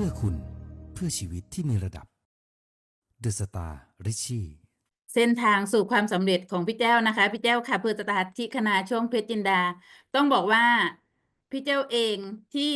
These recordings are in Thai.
พื่อคุณเพื่อชีวิตที่มีระดับ The Star r i c h i เส้นทางสู่ความสำเร็จของพี่แจ้วนะคะ พี่แจ้วค่ะเพื่อสตาที่คณะช่วงเพชรจินดา ต้องบอกว่าพี่แจ้วเองที่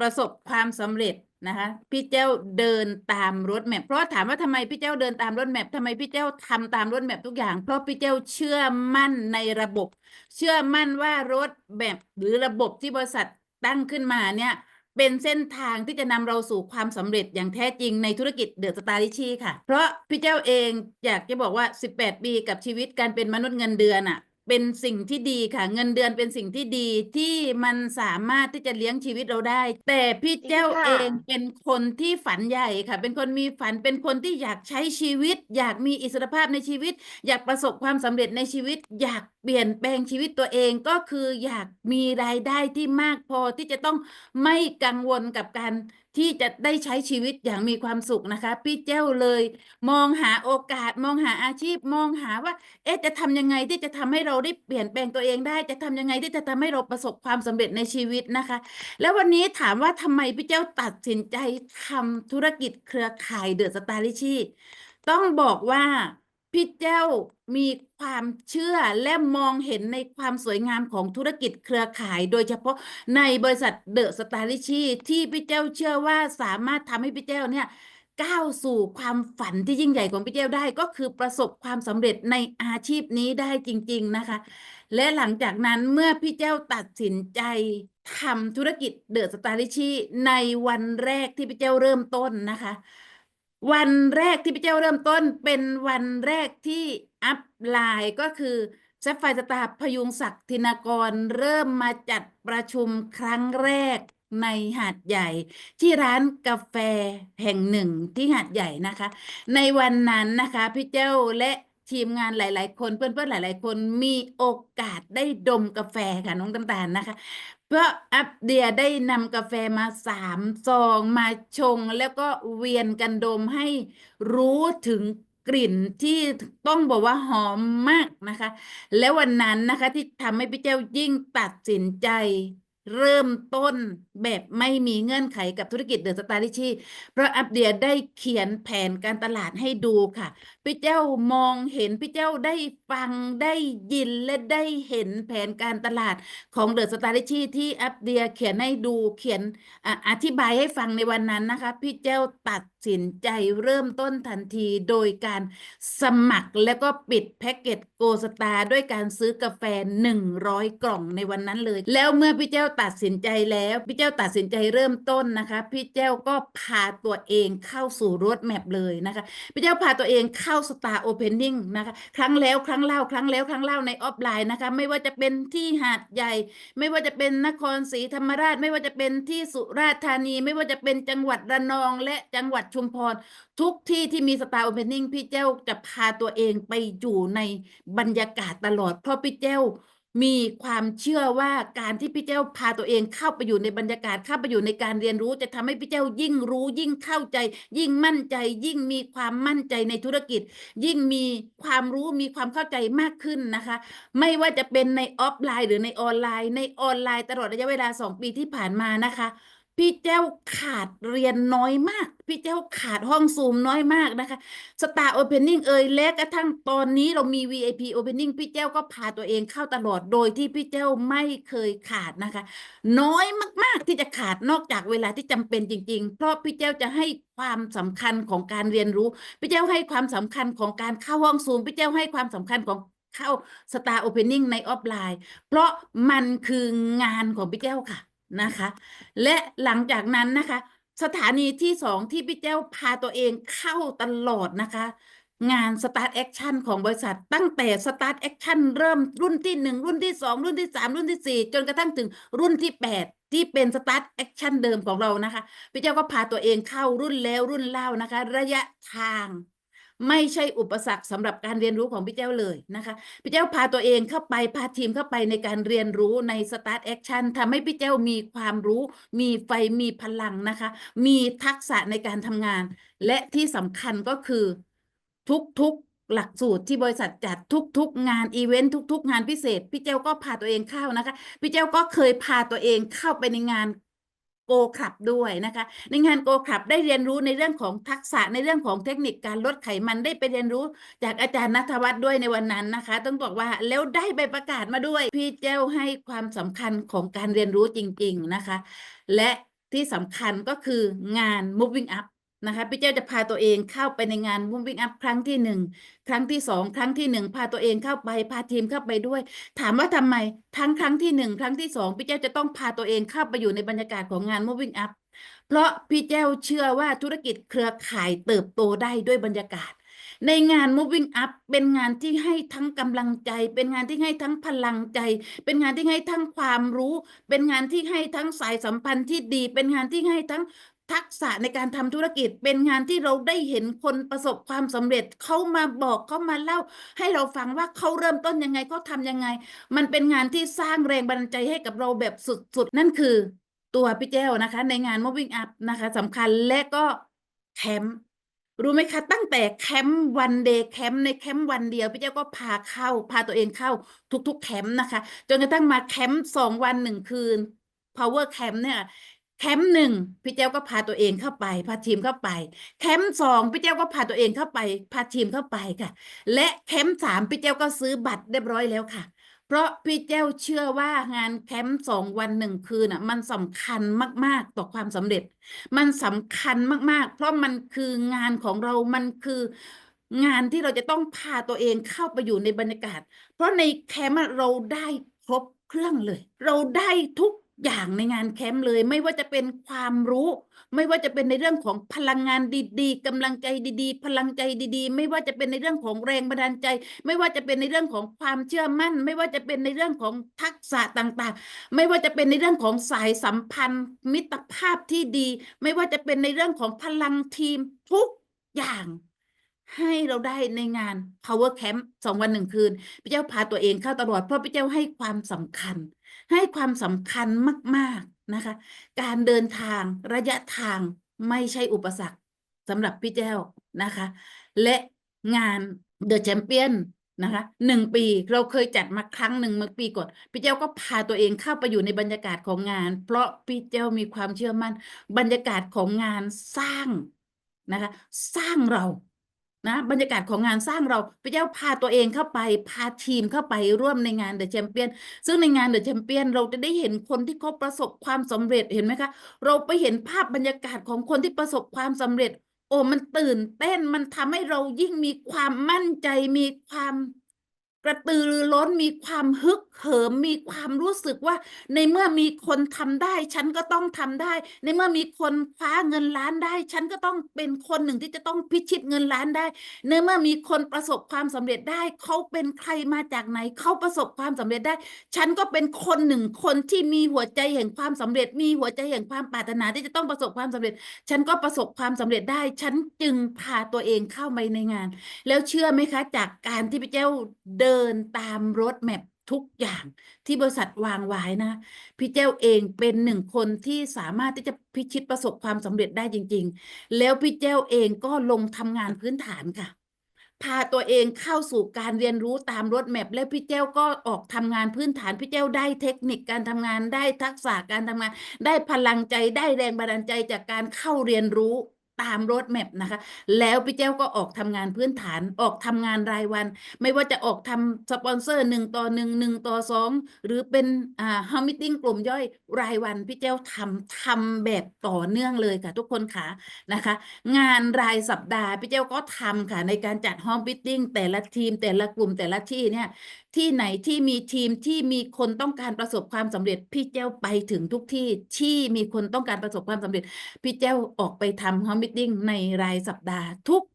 ประสบความสำเร็จนะคะ พี่แจ้วเดินตามรถแมพเพราะถามว่าทำไมพี่แจ้วเดินตามรถแมพทำไมพี่แจ้วทำตามรถแมพทุกอย่าง เพราะพี่แจ้วเชื่อมั่นในระบบ เชื่อมั่นว่ารถแบบหรือระบบที่บริษัทตั้งขึ้นมาเนี่ย เป็นเส้นทางที่จะนำเราสู่ความสำเร็จอย่างแท้จริงในธุรกิจเดอะสตาร์ลิชีค่ะ เพราะพี่เจ้าเองอยากจะบอกว่า 18 ปีกับชีวิตการเป็นมนุษย์เงินเดือนอะ เป็นสิ่งที่ดีค่ะ เงินเดือนเป็นสิ่งที่ดีที่มันสามารถที่จะเลี้ยงชีวิตเราได้ แต่พี่เจ้าเองเป็นคนที่ฝันใหญ่ค่ะ เป็นคนมีฝันเป็นคนที่อยากใช้ชีวิต อยากมีอิสรภาพในชีวิต อยากประสบความสำเร็จในชีวิต อยากเปลี่ยนแปลงชีวิตตัวเองก็คืออยากมีรายได้ที่มากพอที่จะต้องไม่กังวลกับการ ที่จะได้ใช้ชีวิตอย่างมีความสุขนะคะ พี่เจ้าเลย มองหาโอกาสมองหาอาชีพมองหาว่า เอ๊ะจะทำยังไงที่จะทำให้เราได้เปลี่ยนแปลงตัวเองได้ จะทำยังไงที่จะทำให้เราประสบความสำเร็จในชีวิตนะคะ แล้ววันนี้ถามว่าทำไมพี่เจ้าตัดสินใจทำธุรกิจเครือข่ายเดอะสตาร์ลิชีต้องบอกว่า พี่เจ้ามีความเชื่อและมองเห็นในความสวยงามของธุรกิจเครือข่าย โดยเฉพาะในบริษัทเดอะสตาร์ลิชีที่พี่เจ้าเชื่อว่าสามารถทำให้พี่เจ้าเนี่ยก้าวสู่ความฝันที่ยิ่งใหญ่ของพี่เจ้าได้ก็คือประสบความสำเร็จในอาชีพนี้ได้จริง ๆนะคะ และหลังจากนั้นเมื่อพี่เจ้าตัดสินใจทำธุรกิจเดอะสตาร์ลิชีในวันแรกที่พี่เจ้าเริ่มต้นนะคะ วันแรกที่พี่เจ้าเริ่มต้นเป็นวันแรกที่อัพไลน์ก็คือแซฟไฟสตาร์พยุงศักดิ์ธินกรเริ่มมาจัดประชุมครั้งแรกในหาดใหญ่ ที่ร้านกาแฟแห่งหนึ่งที่หาดใหญ่นะคะ ในวันนั้นนะคะพี่เจ้าและทีมงานหลาย ๆ คนเพื่อนๆหลาย ๆ คนมีโอกาสได้ดมกาแฟค่ะน้องน้ำตาลนะคะ เพราะอัปเดียได้นำกาแฟมาสามซองมาชง แล้วก็เวียนกันดมให้รู้ถึงกลิ่นที่ต้องบอกว่าหอมมากนะคะ แล้ววันนั้นนะคะที่ทำให้พี่เจ้ายิ่งตัดสินใจ เริ่มต้นแบบไม่มีเงื่อนไขกับธุรกิจเดอะสตาร์ลิชีเพราะอัปเดียได้เขียนแผนการตลาดให้ดูค่ะ พี่เจ้ามองเห็นพี่เจ้าได้ฟังได้ยินและได้เห็นแผนการตลาดของเดอะสตาร์ลิชีที่อัปเดียเขียนให้ดูเขียนออธิบายให้ฟังในวันนั้นนะคะ พี่เจ้าตัดสินใจเริ่มต้นทันทีโดยการสมัครแล้วก็ปิดแพ็กเกจโกสตาร์ด้วยการซื้อกาแฟ 100 กล่องในวันนั้นเลย แล้วเมื่อพี่เจ้าตัดสินใจแล้ว พี่เจ้าตัดสินใจเริ่มต้นนะคะ พี่เจ้าก็พาตัวเองเข้าสู่รถแมพเลยนะคะ พี่เจ้าพาตัวเองเข้าสตาร์โอเพนนิ่งนะคะ ครั้งแล้วครั้งเล่าครั้งแล้วครั้งเล่าในออฟไลน์นะคะ ไม่ว่าจะเป็นที่หาดใหญ่ ไม่ว่าจะเป็นนครศรีธรรมราช ไม่ว่าจะเป็นที่สุราษฎร์ธานี ไม่ว่าจะเป็นจังหวัดระนอง และจังหวัดชุมพรทุกที่ที่มีสตาร์โอเพนนิ่งพี่เจ้าจะพาตัวเองไปอยู่ในบรรยากาศตลอดเพราะพี่เจ้า มีความเชื่อว่าการที่พี่เจ้าพาตัวเองเข้าไปอยู่ในบรรยากาศเข้าไปอยู่ในการเรียนรู้ จะทำให้พี่เจ้ายิ่งรู้ ยิ่งเข้าใจ ยิ่งมั่นใจ ยิ่งมีความมั่นใจในธุรกิจ ยิ่งมีความรู้มีความเข้าใจมากขึ้นนะคะ ไม่ว่าจะเป็นในออฟไลน์ หรือในออนไลน์ ในออนไลน์ตลอดระยะเวลา 2 ปีที่ผ่านมานะคะ พี่เจ้าขาดเรียนน้อยมาก พี่เจ้าขาดห้องซูมน้อยมากนะคะสตาร์โอเพนนิ่งเอ่ยและกระทั่งตอนนี้เรามี VIP Opening พี่เจ้าก็พาตัวเองเข้าตลอดโดยที่พี่เจ้าไม่เคยขาดนะคะ น้อยมาก ๆที่จะขาดนอกจากเวลาที่จำเป็นจริง ๆ เพราะพี่เจ้าจะให้ความสำคัญของการเรียนรู้ พี่เจ้าให้ความสำคัญของการเข้าห้องซูมพี่เจ้าให้ความสำคัญของเข้าสตาร์โอเพนนิ่งในออฟไลน์ เพราะมันคืองานของพี่เจ้าค่ะ นะคะ และหลังจากนั้นนะคะ สถานีที่สองที่พี่เจ้าพาตัวเองเข้าตลอดนะคะ งาน Start Action ของบริษัทตั้งแต่ Start Action เริ่มรุ่นที่หนึ่งรุ่นที่สองรุ่นที่สามรุ่นที่สี่จนกระทั่งถึงรุ่นที่แปดที่เป็น Start Action เดิมของเรานะคะ พี่เจ้าก็พาตัวเองเข้ารุ่นแล้วรุ่นเล่านะคะ ระยะทาง ไม่ใช่อุปสรรคสำหรับการเรียนรู้ของพี่เจ้าเลยนะคะพี่เจ้าพาตัวเองเข้าไปพาทีมเข้าไปในการเรียนรู้ใน Start Action ทำให้พี่เจ้ามีความรู้ มีไฟมีพลังนะคะ มีทักษะในการทำงาน และที่สำคัญก็คือทุกๆหลักสูตรที่บริษัทจัดทุก ๆ งานอีเวนต์ทุก ๆ งานพิเศษ พี่เจ้าก็พาตัวเองเข้านะคะ พี่เจ้าก็เคยพาตัวเองเข้าไปในงาน โกคลับด้วยนะคะ ในงานโกคลับได้เรียนรู้ในเรื่องของทักษะในเรื่องของเทคนิคการลดไขมันได้ไปเรียนรู้ จากอาจารย์นัทวัฒน์ด้วยในวันนั้นนะคะ ต้องบอกว่าแล้วได้ใบประกาศมาด้วย พี่เจ้าให้ความสำคัญของการเรียนรู้จริง ๆนะคะ และที่สำคัญก็คืองาน moving up นะคะพี่เจ้าจะพาตัวเองเข้าไปในงาน moving up ครั้งที่หนึ่งครั้งที่สองครั้งที่หนึ่งพาตัวเองเข้าไปพาทีมเข้าไปด้วย ถามว่าทำไมทั้งครั้งที่หนึ่งครั้งที่สองพี่เจ้าจะต้องพาตัวเองเข้าไปอยู่ในบรรยากาศของงาน moving up เพราะพี่เจ้าเชื่อว่าธุรกิจเครือข่ายเติบโตได้ด้วยบรรยากาศ ในงาน moving up เป็นงานที่ให้ทั้งกำลังใจ เป็นงานที่ให้ทั้งพลังใจ เป็นงานที่ให้ทั้งความรู้ เป็นงานที่ให้ทั้งสายสัมพันธ์ที่ดี เป็นงานที่ให้ทั้ง ทักษะในการทำธุรกิจเป็นงานที่เราได้เห็นคนประสบความสำเร็จเขามาบอกเขามาเล่า ให้เราฟังว่าเขาเริ่มต้นยังไงเขาทำยังไง มันเป็นงานที่สร้างแรงบันดาลใจให้กับเราแบบสุดๆ นั่นคือตัวพี่แก้วนะคะ ในงาน moving up นะคะสำคัญและก็แคมป์รู้ไหมคะตั้งแต่แคมป์วันเดย์แคมป์ในแคมป์วันเดียวพี่เจ้าก็พาเข้า พาตัวเองเข้าทุกๆแคมป์นะคะ จนกระทั่งมาแคมป์สองวันหนึ่งคืน power camp เนี่ย แคมป์หนึ่งพี่เจ้าก็พาตัวเองเข้าไป พาทีมเข้าไป แคมป์สองพี่เจ้าก็พาตัวเองเข้าไป พาทีมเข้าไปค่ะ และแคมป์สามพี่เจ้าก็ซื้อบัตรเรียบร้อยแล้วค่ะ เพราะพี่เจ้าเชื่อว่างานแคมป์สองวันหนึ่งคืนน่ะ มันสำคัญมาก ๆ ต่อความสำเร็จ มันสำคัญมาก ๆ เพราะมันคืองานของเรา มันคืองานที่เราจะต้องพาตัวเองเข้าไปอยู่ในบรรยากาศ เพราะในแคมป์เราได้ครบเครื่องเลย เราได้ทุก อย่างในงานแคมป์เลย ไม่ว่าจะเป็นความรู้ ไม่ว่าจะเป็นในเรื่องของพลังงานดีๆกำลังใจดีๆ พลังใจดีๆ ไม่ว่าจะเป็นในเรื่องของแรงบันดาลใจ ไม่ว่าจะเป็นในเรื่องของความเชื่อมั่น ไม่ว่าจะเป็นในเรื่องของทักษะต่างๆ ไม่ว่าจะเป็นในเรื่องของสายสัมพันธ์ มิตรภาพที่ดี ไม่ว่าจะเป็นในเรื่องของพลังทีมทุกอย่างให้เราได้ในงาน power camp สองวันหนึ่งคืน พี่เจ้าพาตัวเองเข้าตลอดเพราะพี่เจ้าให้ความสำคัญ ให้ความสำคัญมาก ๆนะคะ การเดินทางระยะทางไม่ใช่อุปสรรคสำหรับพี่แจ้วนะคะ และงาน The Champion นะคะหนึ่งปีเราเคยจัดมาครั้งหนึ่งเมื่อปีก่อนพี่เจ้าก็พาตัวเองเข้าไปอยู่ในบรรยากาศของงาน เพราะพี่เจ้ามีความเชื่อมั่น บรรยากาศของงานสร้างนะคะ สร้างเรา นะบรรยากาศของงานสร้างเราพระเจ้าพาตัวเองเข้าไปพาทีมเข้าไปร่วมในงานเดอะแชมเปี้ยนซึ่งในงานเดอะแชมเปี้ยนเราจะได้เห็นคนที่เขาประสบความสำเร็จเห็นไหมคะเราไปเห็นภาพบรรยากาศของคนที่ประสบความสำเร็จ โอ้มันตื่นเต้นมันทำให้เรายิ่งมีความมั่นใจมีความ กระตือรือร้นมีความฮึกเหิมมีความรู้สึกว่า ในเมื่อมีคนทำได้ ฉันก็ต้องทำได้ ในเมื่อมีคนคว้าเงินล้านได้ ฉันก็ต้องเป็นคนหนึ่งที่จะต้องพิชิตเงินล้านได้ ในเมื่อมีคนประสบความสำเร็จได้ เขาเป็นใครมาจากไหน เขาประสบความสำเร็จได้ ฉันก็เป็นคนหนึ่งคนที่มีหัวใจแห่งความสำเร็จ มีหัวใจแห่งความปรารถนาที่จะต้องประสบความสำเร็จ ฉันก็ประสบความสำเร็จได้ ฉันจึงพาตัวเองเข้ามาในงาน แล้วเชื่อไหมคะ จากการที่พี่เจ้าเดิินตามรถแมพทุกอย่างที่บริษัทวางไว้นะ พี่เจ้าเองเป็นหนึ่งคนที่สามารถที่จะพิชิตประสบความสำเร็จได้จริง ๆ แล้วพี่เจ้าเองก็ลงทำงานพื้นฐานค่ะ พาตัวเองเข้าสู่การเรียนรู้ตามรถแมพและพี่เจ้าก็ออกทำงานพื้นฐาน พี่เจ้าได้เทคนิคการทำงานได้ทักษะการทำงาน ได้พลังใจได้แรงบันดาลใจจากการเข้าเรียนรู้ ตามรถแมพนะคะ แล้วพี่เจ้าก็ออกทำงานพื้นฐานออกทำงานรายวัน ไม่ว่าจะออกทำสปอนเซอร์หนึ่งต่อหนึ่งหนึ่งต่อสองหรือเป็นอ่าฮามิติ้งกลุ่มย่อยรายวันพี่เจ้าทำทำแบบต่อเนื่องเลยค่ะทุกคนค่ะนะคะ งานรายสัปดาห์พี่เจ้าก็ทำค่ะในการจัดห้องมิทติ้งแต่ละทีมแต่ละกลุ่มแต่ละที่เนี่ยที่ไหนที่มีทีมที่มีคนต้องการประสบความสำเร็จ พี่เจ้าไปถึงทุกที่ที่มีคนต้องการประสบความสำเร็จ พี่เจ้าออกไปทำฮอมมิทติ้งในรายสัปดาห์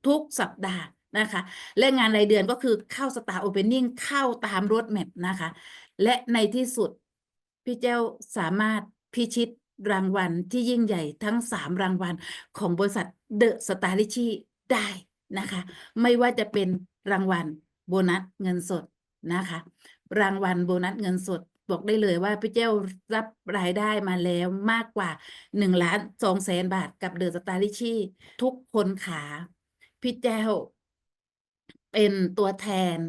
ทุกๆสัปดาห์นะคะ และงานรายเดือนก็คือเข้าสตาร์โอเพนนิ่งเข้าตามรถแมพนะคะ และในที่สุด พี่เจ้าสามารถพิชิตรางวัลที่ยิ่งใหญ่ทั้งสามรางวัลของบริษัทเดอะสตาร์ลิชีได้นะคะ ไม่ว่าจะเป็นรางวัลโบนัสเงินสด นะคะ รางวัลโบนัสเงินสดบอกได้เลยว่าพี่เจ้ารับรายได้มาแล้วมากกว่าหนึ่งล้านสองแสนบาทกับเดอะสตาร์ลิชีทุกคนขาพี่เจ้าเป็นตัวแทน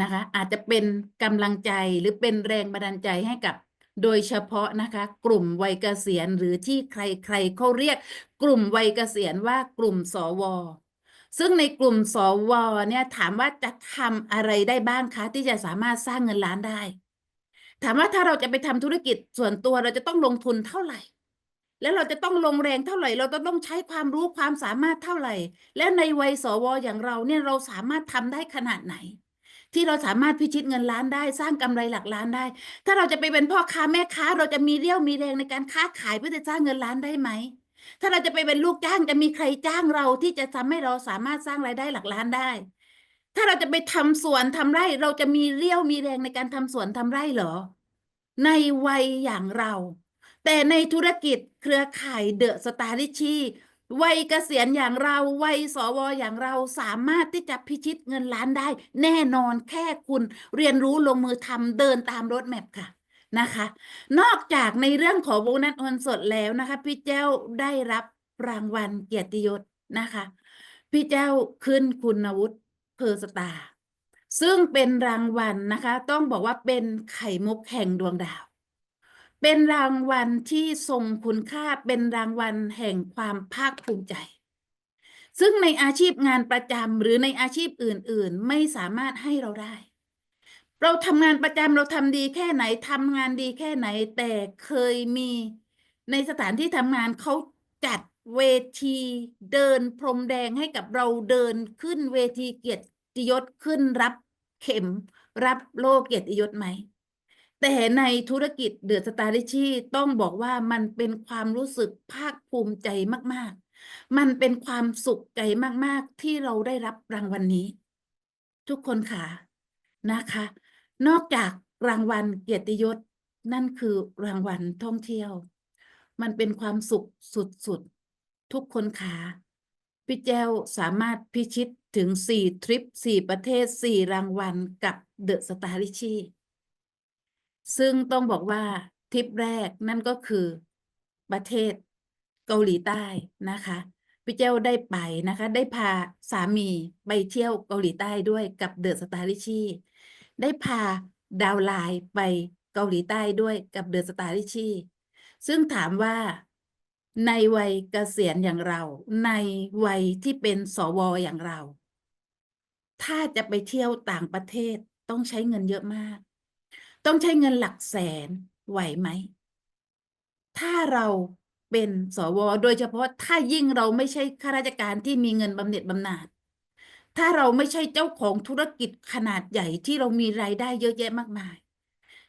นะคะ อาจจะเป็นกำลังใจหรือเป็นแรงบันดาลใจให้กับโดยเฉพาะนะคะ กลุ่มวัยเกษียณหรือที่ใครๆเขาเรียก กลุ่มวัยเกษียณว่ากลุ่มสว ซึ่งในกลุ่มสวเนี่ยถามว่าจะทำอะไรได้บ้างคะที่จะสามารถสร้างเงินล้านได้ ถามว่าถ้าเราจะไปทำธุรกิจส่วนตัวเราจะต้องลงทุนเท่าไหร่ แล้วเราจะต้องลงแรงเท่าไหร่ เราจะต้องใช้ความรู้ความสามารถเท่าไหร่ แล้วในวัยสวอย่างเราเนี่ยเราสามารถทำได้ขนาดไหน ที่เราสามารถพิชิตเงินล้านได้ สร้างกำไรหลักล้านได้ ถ้าเราจะไปเป็นพ่อค้าแม่ค้า เราจะมีเรี่ยวมีแรงในการค้าขายเพื่อจะสร้างเงินล้านได้ไหม ถ้าเราจะไปเป็นลูกจ้างจะมีใครจ้างเราที่จะทำให้เราสามารถสร้างรายได้หลักล้านได้ ถ้าเราจะไปทำสวนทำไร่ เราจะมีเรี่ยวมีแรงในการทำสวนทำไร่เหรอ ในวัยอย่างเรา แต่ในธุรกิจเครือข่ายเดอะสตาร์ลิชีวัยเกษียณอย่างเรา วัยสวอย่างเราสามารถที่จะพิชิตเงินล้านได้ แน่นอนแค่คุณเรียนรู้ลงมือทำเดินตามรถแมพค่ะ นะคะ นอกจากในเรื่องของโบนัสเงินสดแล้วนะคะ พี่เจ้าได้รับรางวัลเกียรติยศนะคะ พี่เจ้าขึ้นคุณวุฒิเพอร์สตาร์ซึ่งเป็นรางวัลนะคะ ต้องบอกว่าเป็นไข่มุกแห่งดวงดาว เป็นรางวัลที่ทรงคุณค่าเป็นรางวัลแห่งความภาคภูมิใจ ซึ่งในอาชีพงานประจำหรือในอาชีพอื่น ๆ ไม่สามารถให้เราได้ เราทำงานประจำเราทำดีแค่ไหนทำงานดีแค่ไหน แต่เคยมีในสถานที่ทำงานเขาจัดเวทีเดินพรมแดงให้กับเราเดินขึ้นเวทีเกียรติยศขึ้นรับเข็มรับโล่เกียรติยศไหม แต่ในธุรกิจเดือดสตาร์ลิชี่ต้องบอกว่ามันเป็นความรู้สึกภาคภูมิใจมาก ๆ มันเป็นความสุขใจมาก ๆ ที่เราได้รับรางวัลนนี้ ทุกคนค่ะนะคะ นอกจากรางวัลเกียรติยศนั่นคือรางวัลท่องเที่ยว มันเป็นความสุขสุดๆ ทุกคนค่ะพี่แจวสามารถพิชิตถึงสี่ทริปสี่ประเทศสี่รางวัลกับเดอะสตาร์ลิชีซึ่งต้องบอกว่าทริปแรกนั่นก็คือประเทศเกาหลีใต้นะคะพี่เจ้าได้ไปนะคะ ได้พาสามีไปเที่ยวเกาหลีใต้ด้วยกับเดอะสตาร์ลิชี ได้พาดาวไลน์ไปเกาหลีใต้ด้วยกับเดอะสตาร์ลิชีซึ่งถามว่าในวัยเกษียณอย่างเรา ในวัยที่เป็นสวอย่างเรา ถ้าจะไปเที่ยวต่างประเทศต้องใช้เงินเยอะมาก ต้องใช้เงินหลักแสนไหวไหม ถ้าเราเป็นสว โดยเฉพาะถ้ายิ่งเราไม่ใช่ข้าราชการที่มีเงินบำเหน็จบำนาญ ถ้าเราไม่ใช่เจ้าของธุรกิจขนาดใหญ่ที่เรามีรายได้เยอะแยะมากมาย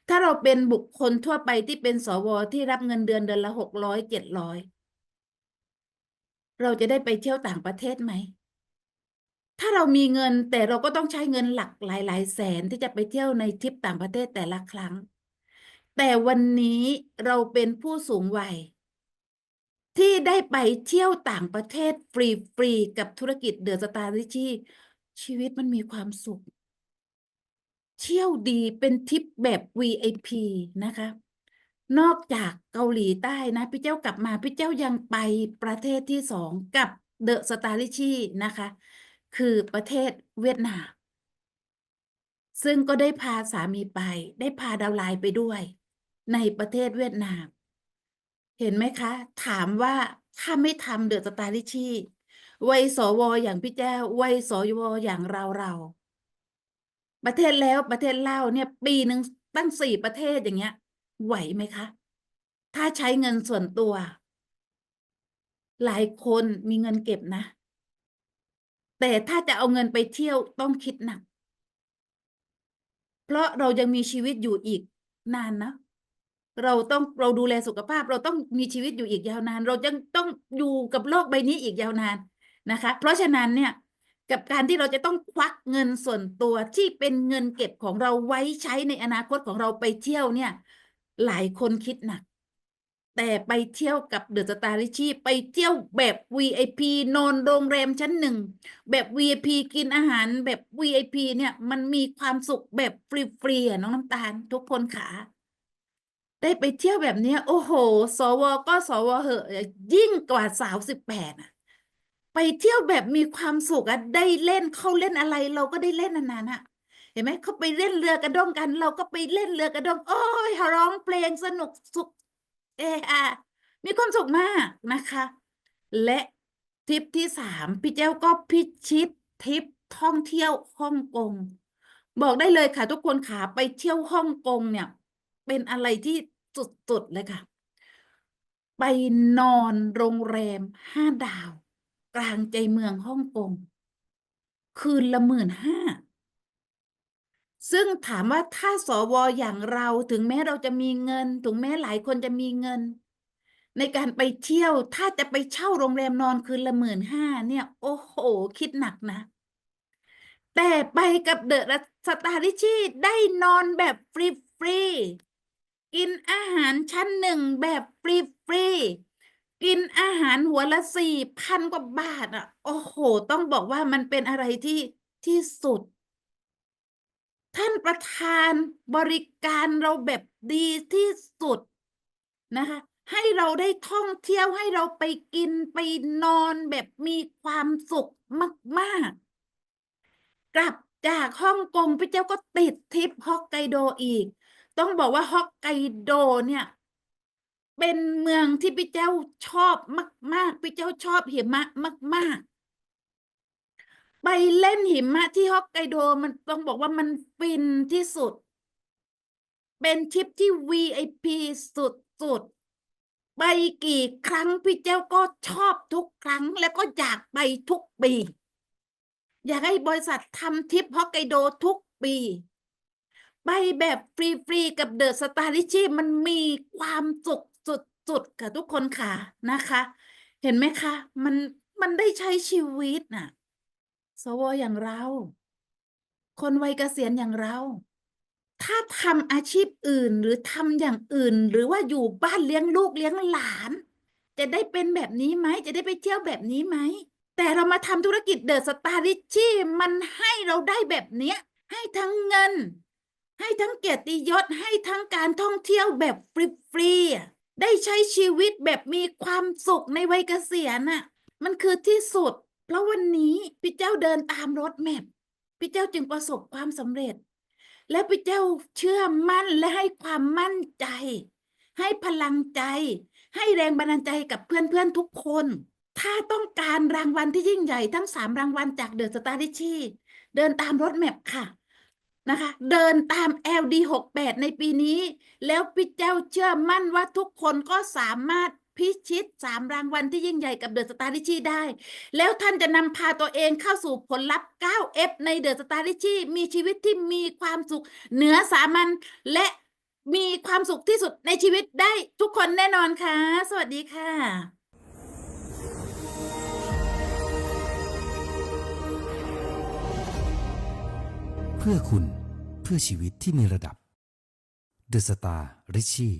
ถ้าเราเป็นบุคคลทั่วไปที่เป็นสวที่รับเงินเดือนเดือนละหกร้อยเจ็ดร้อยเราจะได้ไปเที่ยวต่างประเทศไหม ถ้าเรามีเงินแต่เราก็ต้องใช้เงินหลักหลายหลายแสนที่จะไปเที่ยวในทริปต่างประเทศแต่ละครั้ง แต่วันนี้เราเป็นผู้สูงวัย ที่ได้ไปเที่ยวต่างประเทศฟรี ๆ กับธุรกิจเดอะสตาร์ริชีชีวิตมันมีความสุข เที่ยวดีเป็นทริปแบบ VIP นะคะ นอกจากเกาหลีใต้นะ พี่เจ้ากลับมา พี่เจ้ายังไปประเทศที่สองกับเดอะสตาร์ลิชีนะคะ คือประเทศเวียดนาม ซึ่งก็ได้พาสามีไป ได้พาดาวไลน์ไปด้วย ในประเทศเวียดนาม เห็นไหมคะ ถามว่าถ้าไม่ทำเดือะสตาลิชีวัยสวอย่างพี่แจ้ววัยสวอย่างเราเราประเทศแล้วประเทศเล่าเนี่ย ปีหนึ่งตั้งสี่ประเทศอย่างเงี้ย ไหวไหมคะ ถ้าใช้เงินส่วนตัว หลายคนมีเงินเก็บนะ แต่ถ้าจะเอาเงินไปเที่ยวต้องคิดหนัก เพราะเรายังมีชีวิตอยู่อีกนานนะ เราต้องเราดูแลสุขภาพ เราต้องมีชีวิตอยู่อีกยาวนาน เรายังต้องอยู่กับโลกใบนี้อีกยาวนานนะคะ เพราะฉะนั้นเนี่ยกับการที่เราจะต้องควักเงินส่วนตัวที่เป็นเงินเก็บของเราไว้ใช้ในอนาคตของเราไปเที่ยวเนี่ย หลายคนคิดหนัก แต่ไปเที่ยวกับเดอะสตาร์ลิชีไปเที่ยวแบบ VIP นอนโรงแรมชั้นหนึ่ง แบบ VIP กินอาหารแบบ VIP เนี่ยมันมีความสุขแบบฟรีๆน้องน้ำตาลทุกคนขา ได้ไปเที่ยวแบบเนี้ย โอ้โห สวก็สวเหอะยิ่งกว่าสาวสิบแปดอะ ไปเที่ยวแบบมีความสุขอะได้เล่นเขาเล่นอะไร เราก็ได้เล่นอันนั้นอะเห็นไหมเขาไปเล่นเรือกระด้งกัน เราก็ไปเล่นเรือกระด้งโอ้ยร้องเพลงสนุกสุขเออามีความสุขมากนะคะ และทริปที่สามพี่เจ้าก็พิชิตทริปท่องเที่ยวฮ่องกงบอกได้เลยค่ะ ทุกคนขาไปเที่ยวฮ่องกงเนี่ย เป็นอะไรที่ สุดๆเลยค่ะ ไปนอนโรงแรมห้าดาว กลางใจเมืองฮ่องกง คืนละหมื่นห้า ซึ่งถามว่าถ้าสวอย่างเราถึงแม้เราจะมีเงิน ถึงแม้หลายคนจะมีเงิน ในการไปเที่ยวถ้าจะไปเช่าโรงแรมนอนคืนละหมื่นห้าเนี่ย โอ้โห คิดหนักนะแต่ไปกับเดอะสตาร์ริชี่ได้นอนแบบฟรีฟรี กินอาหารชั้นหนึ่งแบบฟรีฟรีๆกินอาหารหัวละสี่พันกว่าบาทอะ โอ้โห ต้องบอกว่ามันเป็นอะไรที่ที่สุด ท่านประธานบริการเราแบบดีที่สุดนะคะ ให้เราได้ท่องเที่ยวให้เราไปกินไปนอนแบบมีความสุขมาก ๆ กลับจากฮ่องกงพี่เจ้าก็ติดทริปฮอกไกโดอีก ต้องบอกว่าฮอกไกโดเนี่ย เป็นเมืองที่พี่เจ้าชอบมาก ๆ พี่เจ้าชอบหิมะมาก ๆ ไปเล่นหิมะที่ฮอกไกโดมันต้องบอกว่ามันฟินที่สุด เป็นทริปที่ VIP สุด ๆไปกี่ครั้งพี่เจ้าก็ชอบทุกครั้งแล้วก็อยากไปทุกปี อยากให้บริษัททำทริปฮอกไกโดทุกปี ไปแบบฟรี ๆ กับเดอะสตาร์ลิชี่มันมีความสุขสุดๆค่ะทุกคนค่ะนะคะ เห็นไหมคะ มันมันได้ใช้ชีวิตน่ะ สวอย่างเรา คนวัยเกษียณอย่างเรา ถ้าทำอาชีพอื่นหรือทำอย่างอื่น หรือว่าอยู่บ้านเลี้ยงลูกเลี้ยงหลาน จะได้เป็นแบบนี้ไหม จะได้ไปเที่ยวแบบนี้ไหม แต่เรามาทำธุรกิจเดอะสตาร์ริชี่มันให้เราได้แบบเนี้ย ให้ทั้งเงิน ให้ทั้งเกียรติยศให้ทั้งการท่องเที่ยวแบบฟรีๆได้ใช้ชีวิตแบบมีความสุขในวัยเกษียณน่ะ มันคือที่สุด เพราะวันนี้พี่เจ้าเดินตามรถแมพพี่เจ้าจึงประสบความสำเร็จ และพี่เจ้าเชื่อมั่นและให้ความมั่นใจ ให้พลังใจ ให้แรงบันดาลใจกับเพื่อนๆทุกคน ถ้าต้องการรางวัลที่ยิ่งใหญ่ทั้งสามรางวัลจากเดอะสตาร์ดิชีเดินตามรถแมพค่ะ นะคะ เดินตาม LD 68 ในปีนี้ แล้วพี่เจ้าเชื่อมั่นว่าทุกคนก็สามารถพิชิตสามรางวัลที่ยิ่งใหญ่กับเดอะสตาร์ดิชี่ได้ แล้วท่านจะนำพาตัวเองเข้าสู่ผลลัพธ์ 9F ในเดอะสตาร์ดิชี่มีชีวิตที่มีความสุขเหนือสามัญและมีความสุขที่สุดในชีวิตได้ทุกคนแน่นอนค่ะ สวัสดีค่ะเพื่อคุณ พื่อชีวิตที่มีระดับ The Star Richie